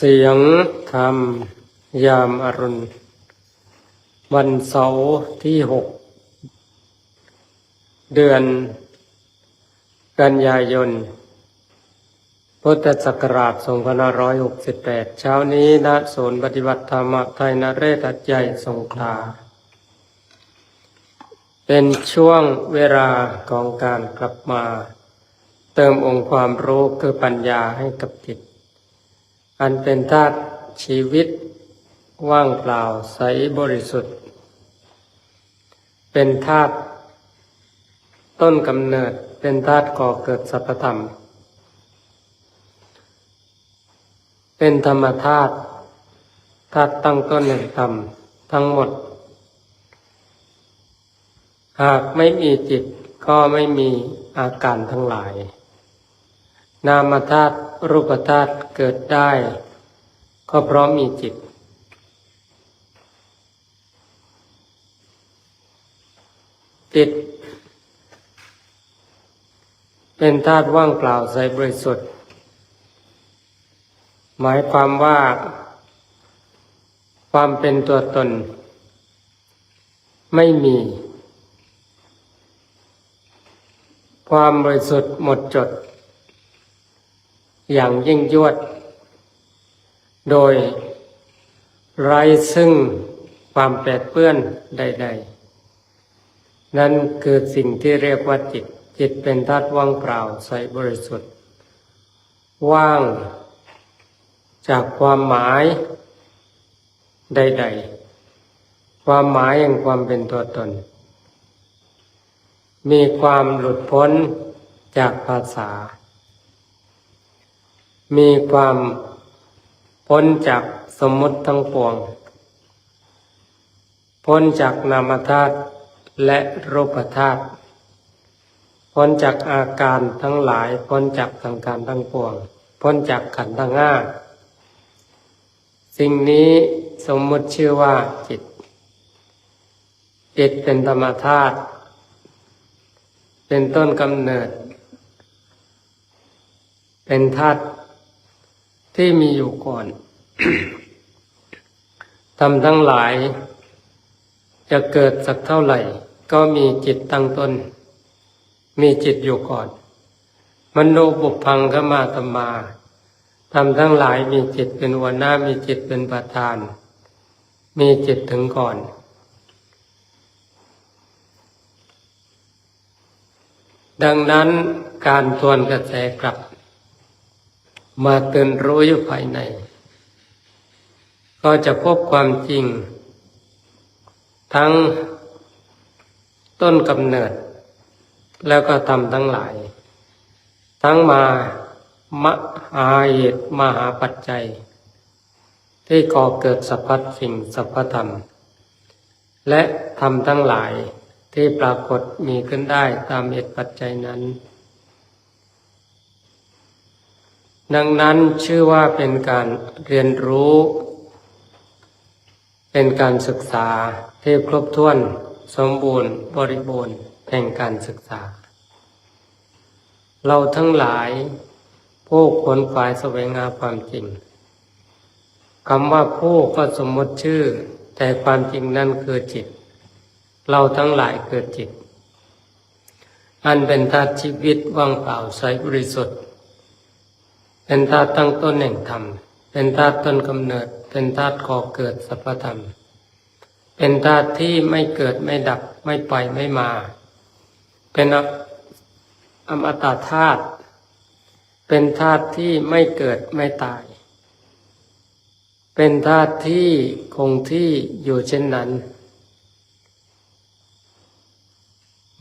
เสียงธรรม ยามอรุณ วันเสาร์ที่หก เดือน กันยายน พุทธศักราช 2568 เช้านี้ณศูนย์ปฏิบัติธรรมไทยนเรศหัดใหญ่สงขลา เป็นช่วงเวลาของการกลับมา เติมองค์ความรู้คือปัญญาให้กับจิต อันเป็นธาตุชีวิต ว่างเปล่าใสบริสุทธิ์ เป็นธาตุต้นกำเนิดเป็นธาตุก่อเกิดสัพพธรรม เป็นธรรมธาตุธาตุตั้งต้นแห่งธรรมทั้งหมด หากไม่มีจิตก็ไม่มีอาการทั้งหลาย นามธาตุรูปธาตุเกิดได้ ก็เพราะมีจิต จิต เป็นธาตุว่างเปล่าใสบริสุทธิ์ หมายความว่า ความเป็นตัวตน ไม่มี ความบริสุทธิ์หมดจด อย่างยิ่งยวด โดยไร้ซึ่งความแปดเปื้อนใด ๆ นั่นคือสิ่งที่เรียกว่าจิต จิตเป็นธาตุว่างเปล่าใสบริสุทธิ์ ว่างจากความหมายใด ๆ ความหมายแห่งความเป็นตัวตน มีความหลุดพ้นจากภาษา มีความพ้นจากสมมุติทั้งปวง พ้นจากนามธาตุและรูปธาตุ พ้นจากอาการทั้งหลาย พ้นจากสังการทั้งปวง พ้นจากขันธ์ทั้งห้า สิ่งนี้สมมุติชื่อว่าจิต จิตเป็นธรรมธาตุ เป็นต้นกำเนิด เป็นธาตุ ที่มีอยู่ก่อนทำทั้งหลาย จะเกิดสักเท่าไหร่ ก็มีจิตตั้งต้น มีจิตอยู่ก่อน มโนบุพังขมาตมาทำทั้งหลายมีจิตเป็นหัวหน้ามีจิตเป็นประธาน มีจิตถึงก่อน ดังนั้นการทวนกระแสกลับ มาเตือนรู้อยู่ภายใน ก็จะพบความจริง ทั้งต้นกำเนิด แล้วก็ทำทั้งหลาย ทั้งมามหาเหตุมหาปัจจัย ที่ก่อเกิดสัพพสิ่งสัพพธรรม และทำทั้งหลายที่ปรากฏมีขึ้นได้ตามเหตุปัจจัยนั้น ดังนั้นชื่อว่าเป็นการเรียนรู้ เป็นการศึกษาที่ครบถ้วน สมบูรณ์ บริบูรณ์แห่งการศึกษา เราทั้งหลายผู้ขวนขวายแสวงหาความจริงคำว่าผู้ก็สมมติชื่อ แต่ความจริงนั่นคือจิต เราทั้งหลายเกิดจิต อันเป็นธาตุชีวิตว่างเปล่าใสบริสุทธิ์ เป็นธาตุตั้งต้นแห่งธรรม เป็นธาตุต้นกำเนิด เป็นธาตุก่อเกิดสัพพธรรม เป็นธาตุที่ไม่เกิดไม่ดับไม่ไปไม่มา เป็นอมตะธาตุ เป็นธาตุที่ไม่เกิดไม่ตาย เป็นธาตุที่คงที่อยู่เช่นนั้น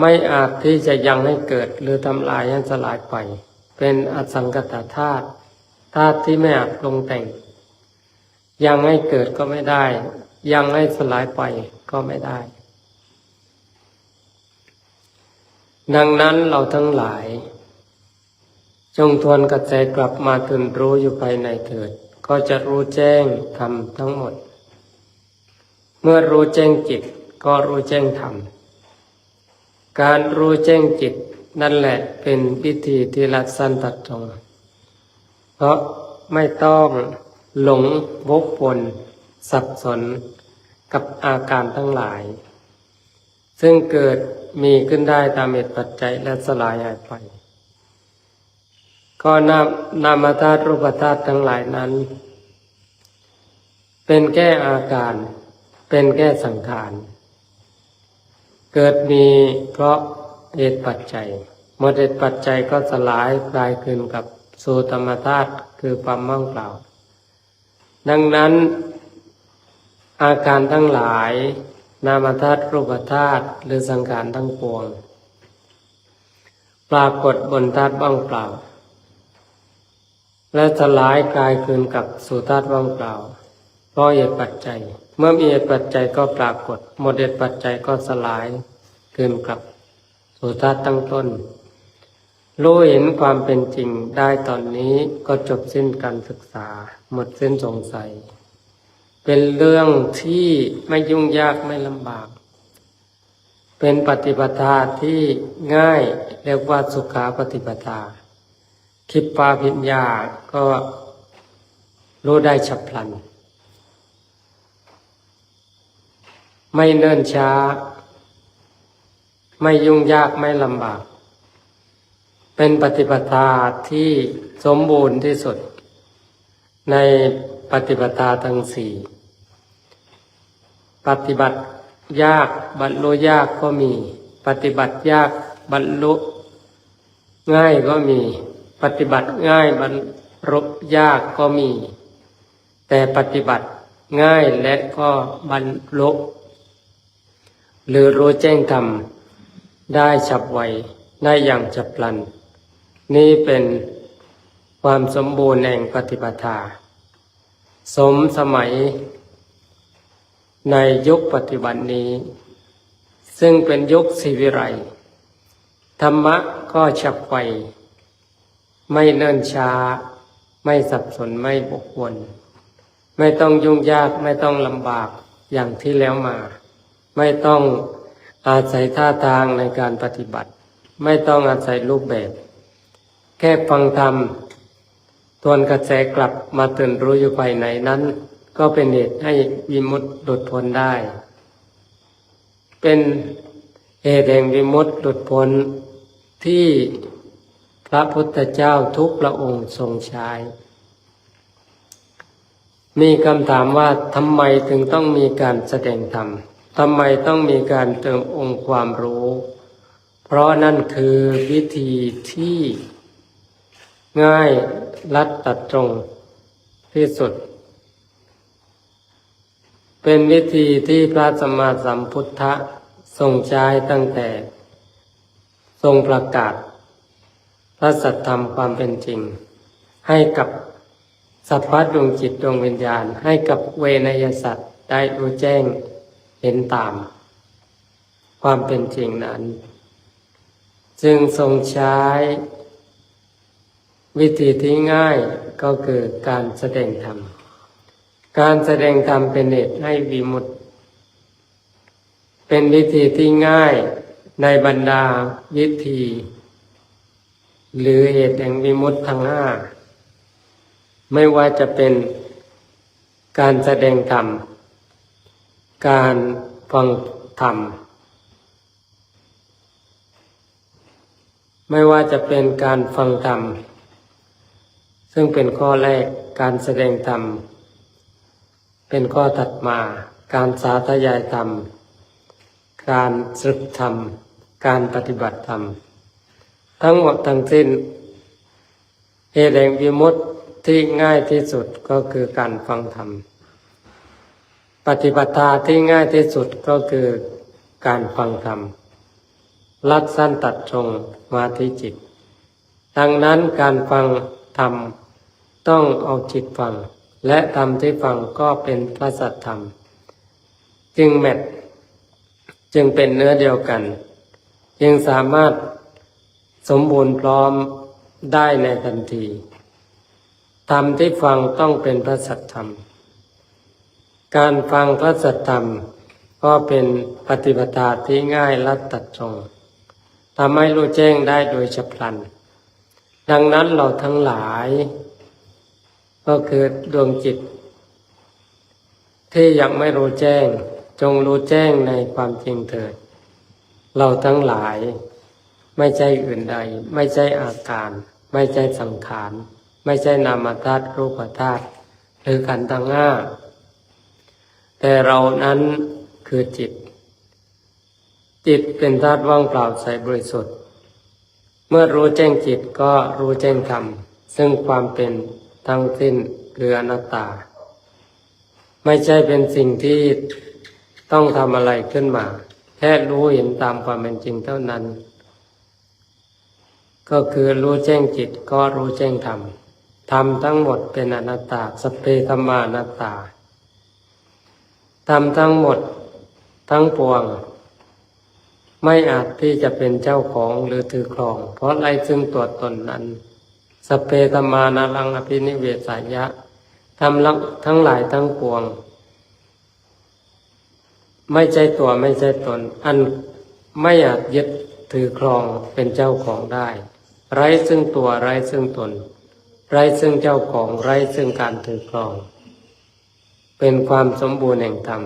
ไม่อาจที่จะยังให้เกิดหรือทำลายให้สลายไป เป็นอสังกตธาตุธาตุที่ไม่อาจปรุงแต่ง ยังให้เกิดก็ไม่ได้ ยังให้สลายไปก็ไม่ได้ ดังนั้นเราทั้งหลาย จงทวนกระแสกลับมาตื่นรู้อยู่ภายในเถิด ก็จะรู้แจ้งธรรมทั้งหมด เมื่อรู้แจ้งจิตก็รู้แจ้งธรรมการรู้แจ้งจิต นั่นแหละเป็นพิธีที่รัดสั้นตัดตรง เพราะไม่ต้องหลงวกวนสับสนกับอาการทั้งหลาย ซึ่งเกิดมีขึ้นได้ตามเหตุปัจจัยและสลายหายไป ก็นานามธาตุรูปธาตุทั้งหลายนั้น เป็นแค่อาการ เป็นแค่สังขาร เกิดมีเพราะ เหตุปัจจัย หมดเหตุปัจจัยก็สลายกลายคืนกับสู่ธรรมธาตุคือความว่างเปล่า ดังนั้น อาการทั้งหลาย นามธาตุรูปธาตุหรือสังขารทั้งปวง ปรากฏบนธาตุว่างเปล่า และสลายกลายคืนกับสู่ธาตุว่างเปล่าเพราะเหตุปัจจัย เมื่อมีเหตุปัจจัยก็ปรากฏ หมดเหตุปัจจัยก็สลายคืนกลับ สู่ธาตุตั้งต้น รู้เห็นความเป็นจริงได้ตอนนี้ก็จบสิ้นการศึกษา หมดสิ้นสงสัย เป็นเรื่องที่ไม่ยุ่งยากไม่ลำบาก เป็นปฏิปทาที่ง่ายเรียกว่าสุขาปฏิปทา คิดปาพิญญาก็รู้ได้ฉับพลัน ไม่เนิ่นช้า ไม่ยุ่งยากไม่ลำบาก เป็นปฏิปทาที่สมบูรณ์ที่สุด ในปฏิปทาทั้งสี่ ปฏิบัติยากบรรลุยากก็มี ปฏิบัติยากบรรลุ ง่ายก็มี ปฏิบัติง่ายบรรลุยากก็มี แต่ปฏิบัติง่ายและก็บรรลุหรือรู้แจ้งธรรม ได้ฉับไวได้อย่างฉับพลัน นี่เป็นความสมบูรณ์แห่งปฏิปทา สมสมัย ในยุคปัจจุบันนี้ ซึ่งเป็นยุคสิวิไรธรรมะก็ฉับไวไม่เนิ่นช้า ไม่สับสนไม่บกวนไม่ต้องยุ่งยากไม่ต้องลำบากอย่างที่แล้วมา ไม่ต้อง อาศัยท่าทางในการปฏิบัติ ไม่ต้องอาศัยรูปแบบ แค่ฟังธรรมทวนกระแสกลับมาตื่นรู้อยู่ภายในนั้น ก็เป็นเหตุให้วิมุตติหลุดพ้นได้ เป็นเหตุแห่งวิมุตติหลุดพ้นที่พระพุทธเจ้าทุกพระองค์ทรงใช้ มีคำถามว่าทำไมถึงต้องมีการแสดงธรรม ทำไมต้องมีการเติมองค์ความรู้ เพราะนั่นคือวิธีที่ง่ายลัดตัดตรงที่สุด เป็นวิธีที่พระสัมมาสัมพุทธะทรงใช้ตั้งแต่ ทรงประกาศ พระสัทธรรมความเป็นจริง ให้กับสัพพะดวงจิตดวงวิญญาณ ให้กับเวนยสัตว์ได้รู้แจ้ง เห็นตาม ความเป็นจริงนั้น จึงทรงใช้ วิธีที่ง่ายก็คือการแสดงธรรม การแสดงธรรมเป็นเหตุให้วิมุตเป็นวิธีที่ง่ายในบรรดาวิธี หรือเหตุแห่งวิมุตทั้งห้าไม่ว่าจะเป็นการแสดงธรรม การฟังธรรม ไม่ว่าจะเป็นการฟังธรรม ซึ่งเป็นข้อแรกการแสดงธรรม เป็นข้อถัดมา การสาธยายธรรม การศึกธรรม การปฏิบัติธรรม ทั้งหมดทั้งสิ้นเหตุแห่งวิมุตติที่ง่ายที่สุดก็คือการฟังธรรม ปฏิปทาที่ง่ายที่สุดก็คือการฟังธรรมลัดสั้นตัดตรงมาที่จิต ดังนั้นการฟังธรรมต้องเอาจิตฟัง และธรรมที่ฟังก็เป็นพระสัทธรรม จึงแมทจึงเป็นเนื้อเดียวกัน จึงสามารถสมบูรณ์พร้อมได้ในทันทีธรรมที่ฟังต้องเป็นพระสัทธรรม การฟังพระสัทธรรม ก็เป็นปฏิปทาที่ง่ายลัดตัดตรงทำให้รู้แจ้งได้โดยฉับพลัน ดังนั้นเราทั้งหลาย ก็คือดวงจิต ที่ยังไม่รู้แจ้ง จงรู้แจ้งในความจริงเถิด เราทั้งหลาย ไม่ใช่อื่นใด ไม่ใช่อาการ ไม่ใช่สังขาร ไม่ใช่นามธาตุรูปธาตุหรือขันธ์ทั้งห้า แต่เรานั้นคือจิต จิตเป็นธาตุว่างเปล่าใสบริสุทธิ์ เมื่อรู้แจ้งจิตก็รู้แจ้งธรรม ซึ่งความเป็นทั้งสิ้นคืออนัตตา ไม่ใช่เป็นสิ่งที่ต้องทำอะไรขึ้นมา แค่รู้เห็นตามความเป็นจริงเท่านั้น ก็คือรู้แจ้งจิตก็รู้แจ้งธรรมธรรมทั้งหมดเป็นอนัตตาสเพธรรมานัตตา ธรรมทั้งหมดทั้งปวง ไม่อาจที่จะเป็นเจ้าของหรือถือครอง เพราะไรซึ่งตัวตนนั้น สเพธรรมานารังอภินิเวสายะทำลักทั้งหลายทั้งปวง ไม่ใช่ตัวไม่ใช่ตน อันไม่อาจยึดถือครองเป็นเจ้าของได้ ไร้ซึ่งตัวไร้ซึ่งตน ไร้ซึ่งเจ้าของไร้ซึ่งการถือครอง เป็นความสมบูรณ์แห่งธรรม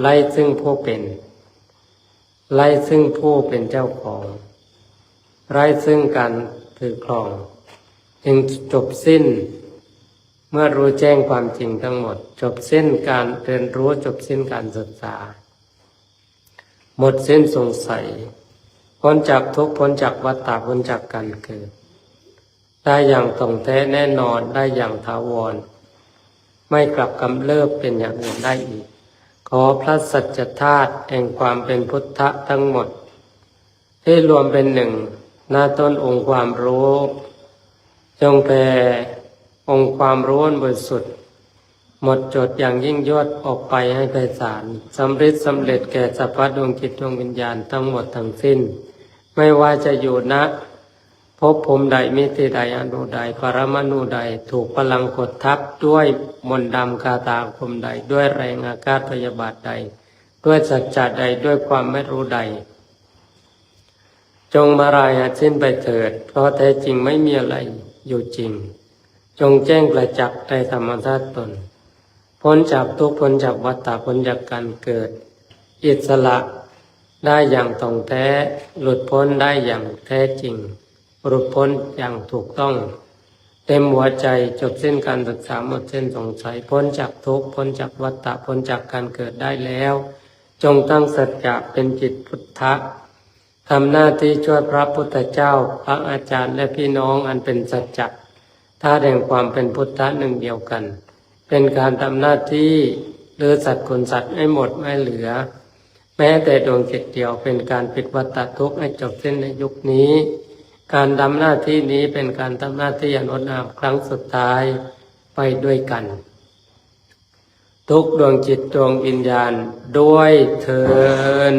ไร้ซึ่งผู้เป็นไร้ซึ่งผู้เป็นเจ้าของไร้ซึ่งการถือครอง จึงจบสิ้น เมื่อรู้แจ้งความจริงทั้งหมด จบสิ้นการเรียนรู้จบสิ้นการศึกษา หมดสิ้นสงสัย พ้นจากทุกพ้นจากวัฏฏะพ้นจากการเกิด ได้อย่างตรงแท้แน่นอนได้อย่างถาวร ไม่กลับกำเริบเป็นอย่างอื่นได้อีก ขอพระสัจธาตุแห่งความเป็นพุทธะทั้งหมด ที่รวมเป็นหนึ่งหน้าต้นองค์ความรู้ จงแผ่องค์ความรู้อันบริสุทธิ์หมดจดอย่างยิ่งยวดออกไปให้ไพศาลสำเร็จสำเร็จแก่สัพพะดวงจิตดวงวิญญาณทั้งหมดทั้งสิ้น ไม่ว่าจะอยู่ณภ พภูมิใดมิติใดอนุใดปรมาณูใด ถูกพลังกดทับด้วยมนต์ดำคาตาคมใด ด้วยแรงอากาศพยาบาทใด ด้วยสัจจะใดด้วยความไม่รู้ใด จงมารายหัดสิ้นไปเถิด เพราะแท้จริงไม่มีอะไรอยู่จริง จงแจ้งประจักษ์ในธรรมชาติตน พ้นจากทุกพ้นจากวัฏฏะพ้นจากการเกิด อิสระได้อย่างตรงแท้หลุดพ้นได้อย่างแท้จริง หลุดพ้นอย่างถูกต้อง เต็มหัวใจจบสิ้นการศึกษาหมดเส้นสงสัยพ้นจากทุกข์พ้นจากวัฏฏะพ้นจากการเกิดได้แล้ว จงตั้งสัจจะเป็นจิตพุทธะทำหน้าที่ช่วยพระพุทธเจ้า พระอาจารย์และพี่น้องอันเป็นสัจจะท่าแห่งความเป็นพุทธะหนึ่งเดียวกัน เป็นการทำหน้าที่หรือสัตว์คนสัตว์ให้หมดไม่เหลือ แม้แต่ดวงจิตเดียวเป็นการปิดวัฏฏทุกข์ให้จบสิ้นในยุคนี้ การทำหน้าที่นี้เป็นการทำหน้าที่อย่างงดงามครั้งสุดท้ายไปด้วยกัน ทุกดวงจิตดวงวิญญาณด้วยเทิน